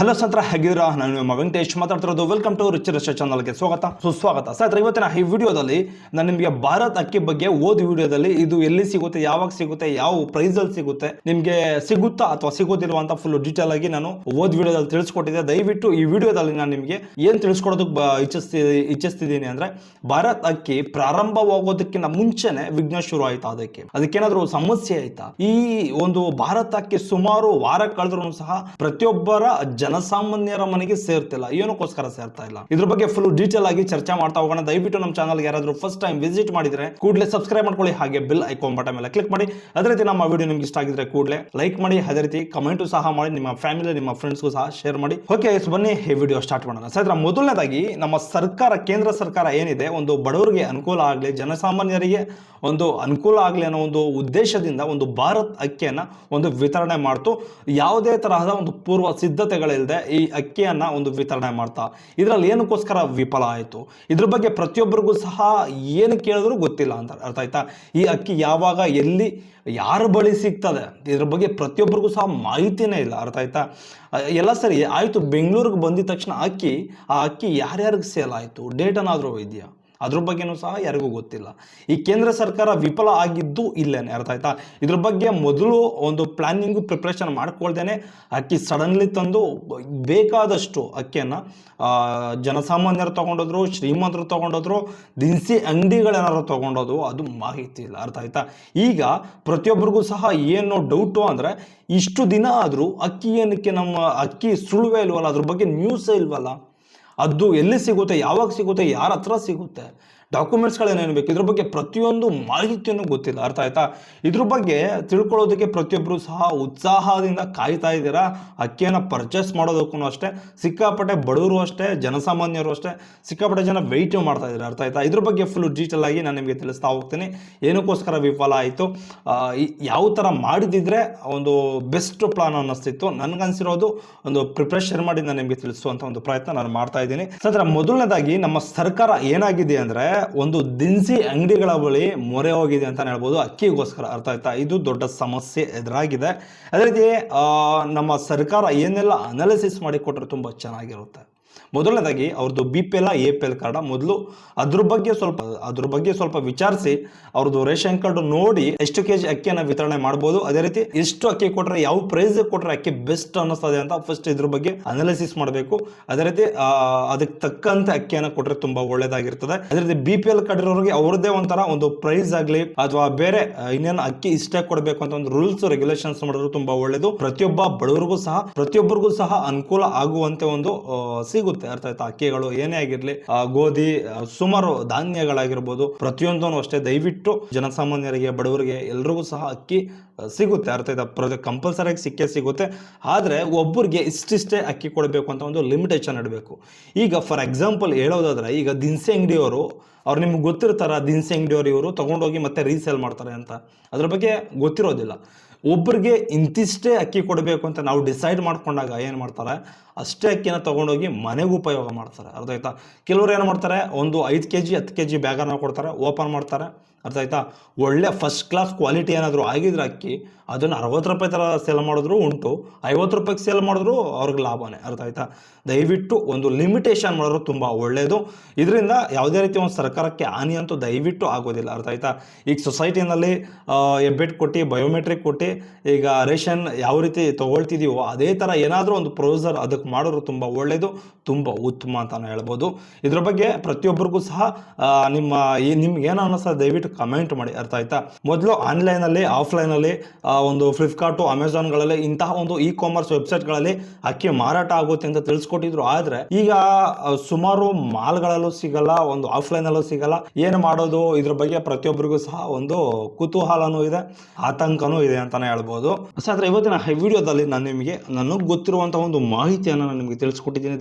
Hello ಸಂತ್ರ ಹೇಗಿದ್ರ ನಾನು ನಿಮ್ಮ ವೆಂಕಟೇಶ್ ಮಾತಾಡ್ತಿರೋದು ವೆಲ್ಕಮ್ ಟು ರಿಚ್ ರಿಚ್ ಚಾನಲ್ಗೆ ಸ್ವಾಗತ ಸುಸ್ವಾಗತ ಸರ್ ಇವತ್ತಿನ ಈ ವಿಡಿಯೋದಲ್ಲಿ ನಾನು ನಿಮಗೆ ಭಾರತ್ ಅಕ್ಕಿ ಬಗ್ಗೆ ಓದ್ ವಿಡಿಯೋದಲ್ಲಿ ಇದು ಎಲ್ಲಿ ಸಿಗುತ್ತೆ, ಯಾವಾಗ ಸಿಗುತ್ತೆ, ಯಾವ ಪ್ರೈಸ್ ಅಲ್ಲಿ ಸಿಗುತ್ತೆ, ನಿಮಗೆ ಸಿಗುತ್ತಾ ಅಥವಾ ಸಿಗೋದಿಲ್ವಾ ಫುಲ್ ಡೀಟೇಲ್ ಆಗಿ ನಾನು ಓದ್ ವಿಡಿಯೋದಲ್ಲಿ ತಿಳಿಸ್ಕೊಟ್ಟಿದ್ದೆ. ದಯವಿಟ್ಟು ಈ ವಿಡಿಯೋದಲ್ಲಿ ನಾನು ನಿಮಗೆ ಏನ್ ತಿಳಿಸ್ಕೊಡೋದಕ್ಕೆ ಇಚ್ಛಿಸ್ತಿ, ಇಚ್ಛಿಸ್ತಿದ್ದೀನಿ ಅಂದ್ರೆ ಭಾರತ್ ಅಕ್ಕಿ ಪ್ರಾರಂಭವಾಗೋದಕ್ಕಿಂತ ಮುಂಚೆನೆ ವಿಘ್ನ ಶುರು ಆಯ್ತಾ ಅದಕ್ಕೆ. ಅದಕ್ಕೇನಾದ್ರೂ ಸಮಸ್ಯೆ ಆಯ್ತಾ? ಈ ಒಂದು ಭಾರತ ಅಕ್ಕಿ ಸುಮಾರು ವಾರ ಕಳೆದ್ರೂ ಸಹ ಪ್ರತಿಯೊಬ್ಬರ ಜನಸಾಮಾನ್ಯರ ಮನೆಗೆ ಸೇರ್ತಿಲ್ಲ. ಏನಕ್ಕೋಸ್ಕರ ಸೇರ್ತಾ ಇಲ್ಲ? ಇದ್ರ ಬಗ್ಗೆ ಫುಲ್ ಡೀಟೇಲ್ ಆಗಿ ಚರ್ಚೆ ಮಾಡ್ತಾ ಹೋಗೋಣ. ದಯವಿಟ್ಟು ನಮ್ಮ ಚಾನಲ್ಗೆ ಯಾರಾದ್ರೂ ಫಸ್ಟ್ ಟೈಮ್ ವಿಸಿಟ್ ಮಾಡಿದ್ರೆ ಕೂಡಲೇ ಸಬ್ಸ್ಕ್ರೈಬ್ ಮಾಡ್ಕೊಳ್ಳಿ. ಹಾಗೆ ಬಿಲ್ ಐಕಾನ್ ಬಟನ್ ಮೇಲೆ ಕ್ಲಿಕ್ ಮಾಡಿ. ಅದೇ ರೀತಿ ನಮ್ಮ ವಿಡಿಯೋ ನಿಮ್ಗೆ ಇಷ್ಟ ಆಗಿದ್ರೆ ಕೂಡಲೇ ಲೈಕ್ ಮಾಡಿ. ಅದೇ ರೀತಿ ಕಮೆಂಟು ಸಹ ಮಾಡಿ. ನಿಮ್ಮ ಫ್ಯಾಮಿಲಿ ನಿಮ್ಮ ಫ್ರೆಂಡ್ಸ್ಗೂ ಸಹ ಶೇರ್ ಮಾಡಿ. ಓಕೆ ಬನ್ನಿ ಈ ವಿಡಿಯೋ ಸ್ಟಾರ್ಟ್ ಮಾಡೋಣ. ಸರ್ ಮೊದಲನೇದಾಗಿ ನಮ್ಮ ಸರ್ಕಾರ, ಕೇಂದ್ರ ಸರ್ಕಾರ ಏನಿದೆ, ಒಂದು ಬಡವರಿಗೆ ಅನುಕೂಲ ಆಗಲಿ, ಜನಸಾಮಾನ್ಯರಿಗೆ ಒಂದು ಅನುಕೂಲ ಆಗಲಿ ಅನ್ನೋ ಒಂದು ಉದ್ದೇಶದಿಂದ ಒಂದು ಭಾರತ್ ಅಕ್ಕಿಯನ್ನು ಒಂದು ವಿತರಣೆ ಮಾಡ್ತು. ಯಾವುದೇ ತರಹದ ಒಂದು ಪೂರ್ವ ಸಿದ್ಧತೆಗಳಿಲ್ಲದೆ ಈ ಅಕ್ಕಿಯನ್ನು ಒಂದು ವಿತರಣೆ ಮಾಡ್ತಾ. ಇದರಲ್ಲಿ ಏನಕ್ಕೋಸ್ಕರ ವಿಫಲ ಆಯಿತು? ಇದ್ರ ಬಗ್ಗೆ ಪ್ರತಿಯೊಬ್ಬರಿಗೂ ಸಹ ಏನು ಕೇಳಿದ್ರು ಗೊತ್ತಿಲ್ಲ ಅಂತ ಅರ್ಥ ಆಯ್ತಾ? ಈ ಅಕ್ಕಿ ಯಾವಾಗ, ಎಲ್ಲಿ, ಯಾರು ಬಳಿ ಸಿಗ್ತದೆ? ಇದ್ರ ಬಗ್ಗೆ ಪ್ರತಿಯೊಬ್ಬರಿಗೂ ಸಹ ಮಾಹಿತಿನೇ ಇಲ್ಲ, ಅರ್ಥ ಆಯ್ತಾ? ಎಲ್ಲ ಸರಿ, ಆಯಿತು, ಬೆಂಗಳೂರಿಗೆ ಬಂದಿದ ತಕ್ಷಣ ಅಕ್ಕಿ, ಆ ಅಕ್ಕಿ ಯಾರ್ಯಾರಿಗೆ ಸೇಲ್ ಆಯಿತು? ಡೇಟನಾದರೂ ಇದೆಯಾ ಅದ್ರ ಬಗ್ಗೆನೂ ಸಹ ಯಾರಿಗೂ ಗೊತ್ತಿಲ್ಲ. ಈ ಕೇಂದ್ರ ಸರ್ಕಾರ ವಿಫಲ ಆಗಿದ್ದು ಇಲ್ಲೇನೆ, ಅರ್ಥ ಆಯ್ತಾ? ಇದ್ರ ಬಗ್ಗೆ ಮೊದಲು ಒಂದು ಪ್ಲಾನಿಂಗು ಪ್ರಿಪ್ರೇಷನ್ ಮಾಡ್ಕೊಳ್ದೇನೆ ಅಕ್ಕಿ ಸಡನ್ಲಿ ತಂದು ಬೇಕಾದಷ್ಟು ಅಕ್ಕಿಯನ್ನು ಜನಸಾಮಾನ್ಯರು ತೊಗೊಂಡೋದ್ರು, ಶ್ರೀಮಂತರು ತೊಗೊಂಡೋದ್ರು, ದಿನಸಿ ಅಂಗಡಿಗಳೇನಾದ್ರು ತಗೊಂಡೋದು ಅದು ಮಾಹಿತಿ ಇಲ್ಲ, ಅರ್ಥ ಆಯ್ತಾ? ಈಗ ಪ್ರತಿಯೊಬ್ಬರಿಗೂ ಸಹ ಏನು ಡೌಟು ಅಂದರೆ ಇಷ್ಟು ದಿನ ಆದರೂ ಅಕ್ಕಿ ಏನಕ್ಕೆ ನಮ್ಮ ಅಕ್ಕಿ ಸುಳುವೇ ಇಲ್ವಲ್ಲ, ಅದ್ರ ಬಗ್ಗೆ ನ್ಯೂಸೇ ಇಲ್ವಲ್ಲ? ಅದು ಎಲ್ಲಿ ಸಿಗುತ್ತೆ ಯಾವಾಗ ಸಿಗುತ್ತೆ ಯಾರ ಹತ್ರ ಸಿಗುತ್ತೆ ಡಾಕ್ಯುಮೆಂಟ್ಸ್ಗಳೇನೇನು ಬೇಕು? ಇದ್ರ ಬಗ್ಗೆ ಪ್ರತಿಯೊಂದು ಮಾಹಿತಿಯನ್ನು ಗೊತ್ತಿಲ್ಲ. ಅರ್ಥ ಆಯ್ತಾ? ಇದ್ರ ಬಗ್ಗೆ ತಿಳ್ಕೊಳ್ಳೋದಕ್ಕೆ ಪ್ರತಿಯೊಬ್ಬರು ಸಹ ಉತ್ಸಾಹದಿಂದ ಕಾಯ್ತಾ ಇದ್ದೀರಾ? ಅಕ್ಕಿಯನ್ನು ಪರ್ಚೇಸ್ ಮಾಡೋದಕ್ಕೂ ಅಷ್ಟೇ, ಸಿಕ್ಕಾಪಟ್ಟೆ ಬಡವರು ಅಷ್ಟೇ, ಜನಸಾಮಾನ್ಯರು ಅಷ್ಟೇ, ಸಿಕ್ಕಾಪಟ್ಟೆ ಜನ ವೆಯ್ಟ್ ಮಾಡ್ತಾ ಇದ್ದಾರೆ? ಅರ್ಥ ಆಯ್ತಾ? ಇದ್ರ ಬಗ್ಗೆ ಫುಲ್ ಡೀಟೇಲ್ ಆಗಿ ನಾನು ನಿಮಗೆ ತಿಳಿಸ್ತಾ ಹೋಗ್ತೀನಿ. ಏನಕ್ಕೋಸ್ಕರ ವಿಫಲ ಆಯಿತು? ಯಾವ ಥರ ಮಾಡಿದಿದ್ರೆ ಒಂದು ಬೆಸ್ಟ್ ಪ್ಲಾನ್ ಅನ್ನಿಸ್ತಿತ್ತು? ನನಗನ್ಸಿರೋದು ಒಂದು ಪ್ರಿಪ್ರೇಷನ್ ಮಾಡಿ ನಾನು ನಿಮಗೆ ತಿಳಿಸುವಂಥ ಒಂದು ಪ್ರಯತ್ನ ನಾನು ಮಾಡ್ತಾ ಇದ್ದೀನಿ. ಸದ್ರ ಮೊದಲನೇದಾಗಿ ನಮ್ಮ ಸರ್ಕಾರ ಏನಾಗಿದೆ ಅಂದ್ರೆ ಒಂದು ದಿನಸಿ ಅಂಗಡಿಗಳ ಬಳಿ ಮೊರೆ ಹೋಗಿದೆ ಅಂತ ಹೇಳ್ಬೋದು. ಅಕ್ಕಿಗೋಸ್ಕರ ಅರ್ಥ ಆಯ್ತಾ? ಇದು ದೊಡ್ಡ ಸಮಸ್ಯೆ ಎದುರಾಗಿದೆ. ಅದೇ ರೀತಿ ನಮ್ಮ ಸರ್ಕಾರ ಏನೆಲ್ಲ ಅನಾಲಿಸಿಸ್ ಮಾಡಿ ಕೊಟ್ಟರೆ ತುಂಬ ಚೆನ್ನಾಗಿರುತ್ತೆ. ಮೊದಲನೇದಾಗಿ ಅವ್ರದ್ದು B P L A P L card ಮೊದಲು ಅದ್ರ ಬಗ್ಗೆ ಸ್ವಲ್ಪ ಅದ್ರ ಬಗ್ಗೆ ಸ್ವಲ್ಪ ವಿಚಾರಿಸಿ ಅವ್ರದ್ದು ರೇಷನ್ ಕಾರ್ಡ್ ನೋಡಿ ಎಷ್ಟು ಕೆ ಜಿ ಅಕ್ಕಿಯನ್ನು ವಿತರಣೆ ಮಾಡ್ಬೋದು. ಅದೇ ರೀತಿ ಎಷ್ಟು ಅಕ್ಕಿ ಕೊಟ್ಟರೆ ಯಾವ ಪ್ರೈಸ್ ಕೊಟ್ಟರೆ ಅಕ್ಕಿ ಬೆಸ್ಟ್ ಅನ್ನಿಸ್ತದೆ ಅಂತ ಫಸ್ಟ್ ಇದ್ರ ಬಗ್ಗೆ ಅನಾಲಿಸಿಸ್ ಮಾಡಬೇಕು. ಅದೇ ರೀತಿ ಅದಕ್ಕೆ ತಕ್ಕಂತೆ ಅಕ್ಕಿಯನ್ನು ಕೊಟ್ಟರೆ ತುಂಬಾ ಒಳ್ಳೇದಾಗಿರ್ತದೆ. ಅದೇ ರೀತಿ ಬಿ ಪಿ ಎಲ್ ಕಾರ್ಡ್ ಇರೋರಿಗೆ ಅವ್ರದ್ದೇ ಒಂಥರ ಒಂದು ಪ್ರೈಸ್ ಆಗಲಿ ಅಥವಾ ಬೇರೆ ಇನ್ನೇನು ಅಕ್ಕಿ ಇಷ್ಟೇ ಕೊಡಬೇಕು ಅಂತ ಒಂದು ರೂಲ್ಸ್ ರೆಗ್ಯುಲೇಷನ್ಸ್ ಮಾಡಿದ್ರು ತುಂಬಾ ಒಳ್ಳೇದು. ಪ್ರತಿಯೊಬ್ಬ ಬಡವರಿಗೂ ಸಹ ಪ್ರತಿಯೊಬ್ಬರಿಗೂ ಸಹ ಅನುಕೂಲ ಆಗುವಂತೆ ಒಂದು ಆ, ಸಿಗುತ್ತೆ ಅರ್ಥ ಆಯ್ತಾ? ಅಕ್ಕಿಗಳು ಏನೇ ಆಗಿರ್ಲಿ ಗೋಧಿ ಸುಮಾರು ಧಾನ್ಯಗಳಾಗಿರ್ಬೋದು ಪ್ರತಿಯೊಂದೂ ಅಷ್ಟೇ ದಯವಿಟ್ಟು ಜನಸಾಮಾನ್ಯರಿಗೆ, ಬಡವರಿಗೆ ಎಲ್ರಿಗೂ ಸಹ ಅಕ್ಕಿ ಸಿಗುತ್ತೆ. ಅರ್ಥ ಆಯ್ತಾ? ಪ್ರ ಕಂಪಲ್ಸರಿಯಾಗಿ ಸಿಕ್ಕೇ ಸಿಗುತ್ತೆ. ಆದರೆ ಒಬ್ಬರಿಗೆ ಇಷ್ಟಿಷ್ಟೇ ಅಕ್ಕಿ ಕೊಡಬೇಕು ಅಂತ ಒಂದು ಲಿಮಿಟೇಷನ್ ಇಡಬೇಕು. ಈಗ ಫಾರ್ ಎಕ್ಸಾಂಪಲ್ ಹೇಳೋದಾದ್ರೆ, ಈಗ ದಿನಸಿ ಅಂಗಡಿಯವರು, ಅವ್ರು ನಿಮ್ಗೆ ಗೊತ್ತಿರ್ತಾರ ದಿನಸಿ ಅಂಗಡಿಯವರು ಇವರು ತೊಗೊಂಡೋಗಿ ಮತ್ತೆ ರೀಸೇಲ್ ಮಾಡ್ತಾರೆ ಅಂತ. ಅದ್ರ ಬಗ್ಗೆ ಗೊತ್ತಿರೋದಿಲ್ಲ. ಒಬ್ಬರಿಗೆ ಇಂತಿಷ್ಟೇ ಅಕ್ಕಿ ಕೊಡಬೇಕು ಅಂತ ನಾವು ಡಿಸೈಡ್ ಮಾಡ್ಕೊಂಡಾಗ ಏನು ಮಾಡ್ತಾರೆ? ಅಷ್ಟೇ ಅಕ್ಕಿನ ತೊಗೊಂಡೋಗಿ ಮನೆಗೆ ಉಪಯೋಗ ಮಾಡ್ತಾರೆ. ಅರ್ಥ ಆಯ್ತಾ? ಕೆಲವರು ಏನು ಮಾಡ್ತಾರೆ? ಒಂದು ಐದು ಕೆ ಜಿ ಹತ್ತು ಕೆ ಜಿ ಬ್ಯಾಗನ್ನು ಕೊಡ್ತಾರೆ ಓಪನ್ ಮಾಡ್ತಾರೆ. ಅರ್ಥ ಆಯ್ತಾ? ಒಳ್ಳೆ ಫಸ್ಟ್ ಕ್ಲಾಸ್ ಕ್ವಾಲಿಟಿ ಏನಾದರೂ ಆಗಿದ್ರೆ ಅಕ್ಕಿ থেকে ಅದನ್ನು ಅರವತ್ತು ರೂಪಾಯಿ ಥರ ಸೇಲ್ ಮಾಡಿದ್ರು ಉಂಟು. ಐವತ್ತು ರೂಪಾಯಿಗೆ ಸೇಲ್ ಮಾಡಿದ್ರು ಅವ್ರಿಗೆ ಲಾಭನೇ, ಅರ್ಥ ಆಯ್ತಾ? ದಯವಿಟ್ಟು ಒಂದು ಲಿಮಿಟೇಷನ್ ಮಾಡಿದ್ರು ತುಂಬ ಒಳ್ಳೆಯದು ಇದರಿಂದ ಯಾವುದೇ ರೀತಿ ಒಂದು ಸರ್ಕಾರಕ್ಕೆ ಹಾನಿ ಅಂತೂ ದಯವಿಟ್ಟು ಆಗೋದಿಲ್ಲ, ಅರ್ಥ ಆಯ್ತಾ? ಈಗ ಸೊಸೈಟಿನಲ್ಲಿ ಎಬ್ಬೆಟ್ ಕೊಟ್ಟು ಬಯೋಮೆಟ್ರಿಕ್ ಕೊಟ್ಟು, ಈಗ ರೇಷನ್ ಯಾವ ರೀತಿ ತೊಗೊಳ್ತಿದೀವೋ ಅದೇ ಥರ ಏನಾದರೂ ಒಂದು ಪ್ರೊಸರ್ ಅದಕ್ಕೆ ಮಾಡೋರು ತುಂಬ ಒಳ್ಳೆಯದು ತುಂಬ ಉತ್ತಮ ಅಂತಲೇ ಹೇಳ್ಬೋದು. ಇದ್ರ ಬಗ್ಗೆ ಪ್ರತಿಯೊಬ್ಬರಿಗೂ ಸಹ ನಿಮ್ಮ ನಿಮ್ಗೆ ಏನು ಅನ್ನಿಸ್ತಾ ದಯವಿಟ್ಟು ಕಮೆಂಟ್ ಮಾಡಿ, ಅರ್ಥ ಆಯ್ತಾ? ಮೊದಲು ಆನ್ಲೈನಲ್ಲಿ ಆಫ್ಲೈನಲ್ಲಿ ಒಂದು ಫ್ಲಿಪ್ಕಾರ್ಟು ಅಮೆಝಾನ್ಗಳಲ್ಲಿ ಇಂತಹ ಒಂದು ಇ ಕಾಮರ್ಸ್ ವೆಬ್ಸೈಟ್ಗಳಲ್ಲಿ ಅಕ್ಕಿ ಮಾರಾಟ ಆಗುತ್ತೆ ಅಂತ ತಿಳಿಸ್ಕೊಟ್ಟಿದ್ರು. ಆದರೆ ಈಗ ಸುಮಾರು ಮಾಲ್ಗಳಲ್ಲೂ ಸಿಗಲ್ಲ, ಒಂದು ಆಫ್ಲೈನಲ್ಲೂ ಸಿಗಲ್ಲ. ಏನು ಮಾಡೋದು? ಇದ್ರ ಬಗ್ಗೆ ಪ್ರತಿಯೊಬ್ಬರಿಗೂ ಸಹ ಒಂದು ಕುತೂಹಲನೂ ಇದೆ, ಆತಂಕನೂ ಇದೆ ಅಂತಾನೆ ಹೇಳ್ಬೋದು. ಸೊ, ಆದರೆ ಇವತ್ತಿನ ವಿಡಿಯೋದಲ್ಲಿ ನಾನು ನಿಮಗೆ ನನಗೆ ಗೊತ್ತಿರುವಂಥ ಒಂದು ಮಾಹಿತಿಯನ್ನು ನಾನು ನಿಮಗೆ ತಿಳಿಸ್ಕೊಟ್ಟಿದ್ದೀನಿ.